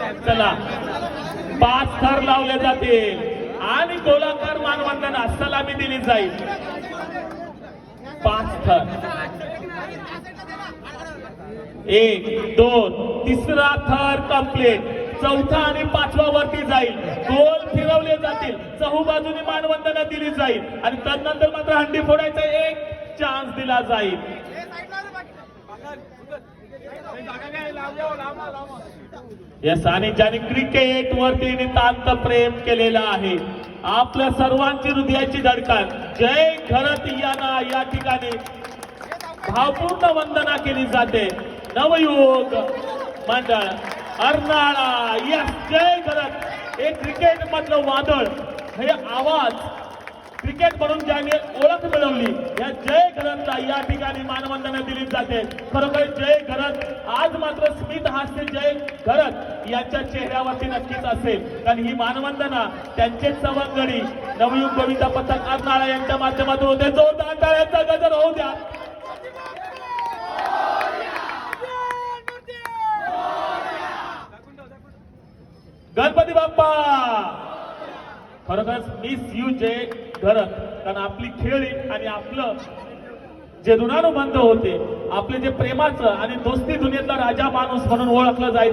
चला. पाच थर लावले जातील. आणि गोलाकार मानवंदना सलामी दिली जाईल. पाच थर. एक दोन तिसरा थर कंप्लीट चौथा आणि पाचवा वरती जाईल. गोल फिरवले जातील. चहू बाजूनी मानवंदना दिली जाईल. आणि तदनंतर मात्र हंडी फोडायचा एक चान्स दिला जाईल. या आणि ज्याने क्रिकेट वरती नितांत प्रेम केलेलं आहे. आपल्या सर्वांची हृदयाची धडकन. जय खरत यांना या ठिकाणी. भावपूर्ण वंदना केली जाते. नवयुग मंडळ अर्नाळा यस जय खरत हे क्रिकेट मधलं वादळ हे आवाज क्रिकेट म्हणून ज्याने ओळख मिळवली. या या ठिकाणी मानवंदना दिली जाते. खरोखर जय घरत आज मात्र स्मित हास्य जय घरत यांच्या चेहऱ्यावरती नक्कीच असेल. कारण ही मानवंदना त्यांचेच सवंगडी नवयुग कविता पथक अर्नाळा यांच्या माध्यमातून होते. जोरदार टाळ्यांचा गजर होऊ द्या. गणपती बाप्पा! खरोखरच मिस यू जय घरत. कारण आपली खेळी आणि आपलं जे ऋणानुबंध होते आपले जे प्रेमाचं आणि दोस्ती दुनियेतला राजा माणूस म्हणून ओळखलं जायचं.